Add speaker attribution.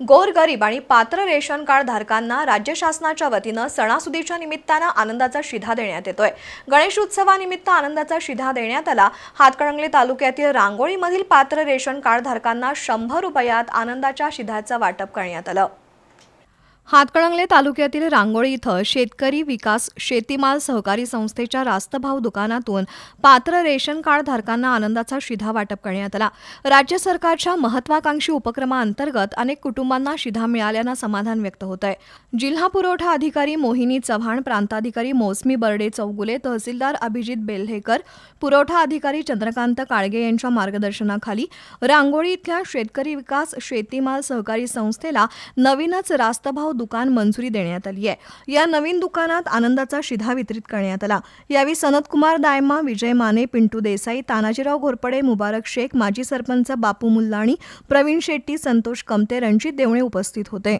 Speaker 1: गोरगरीब आणि पात्र रेशन कार्ड धारकांना राज्य शासनाच्या वतीनं सणासुदीच्या निमित्तानं आनंदाचा शिधा देण्यात येतोय. गणेश उत्सवानिमित्त आनंदाचा शिधा देण्यात आला हातकणंगले तालुक्यातील रांगोळीमधील पात्र रेशन कार्ड धारकांना शंभर रुपयात आनंदाच्या शिधाचं वाटप करण्यात आलं. हातकणंगले तालुक्यातील रांगोळी इथं शेतकरी विकास शेतीमाल सहकारी संस्थेच्या रास्तभाव दुकानातून पात्र रेशन कार्ड धारकांना आनंदाचा शिधा वाटप करण्यात आला. राज्य सरकारच्या महत्वाकांक्षी उपक्रमाअंतर्गत अनेक कुटुंबांना शिधा मिळाल्यानं समाधान व्यक्त होत आहे जिल्हा पुरवठा अधिकारी मोहिनी चव्हाण प्रांताधिकारी मोसमी बर्डे चौगुले तहसीलदार अभिजित बेल्हेकर पुरवठा अधिकारी चंद्रकांत काळगे यांच्या मार्गदर्शनाखाली रांगोळी इथल्या शेतकरी विकास शेतीमाल सहकारी संस्थेला नवीनच रास्तभाव दुकान मंजुरी देण्यात आली आहे. या नवीन दुकानात आनंदाचा शिधा वितरित करण्यात आला. यावेळी सनतकुमार दायमा विजय माने पिंटू देसाई तानाजीराव घोरपडे मुबारक शेख माजी सरपंच बापू मुल्लाणी प्रवीण शेट्टी संतोष कमते रणजित देवणे उपस्थित होते.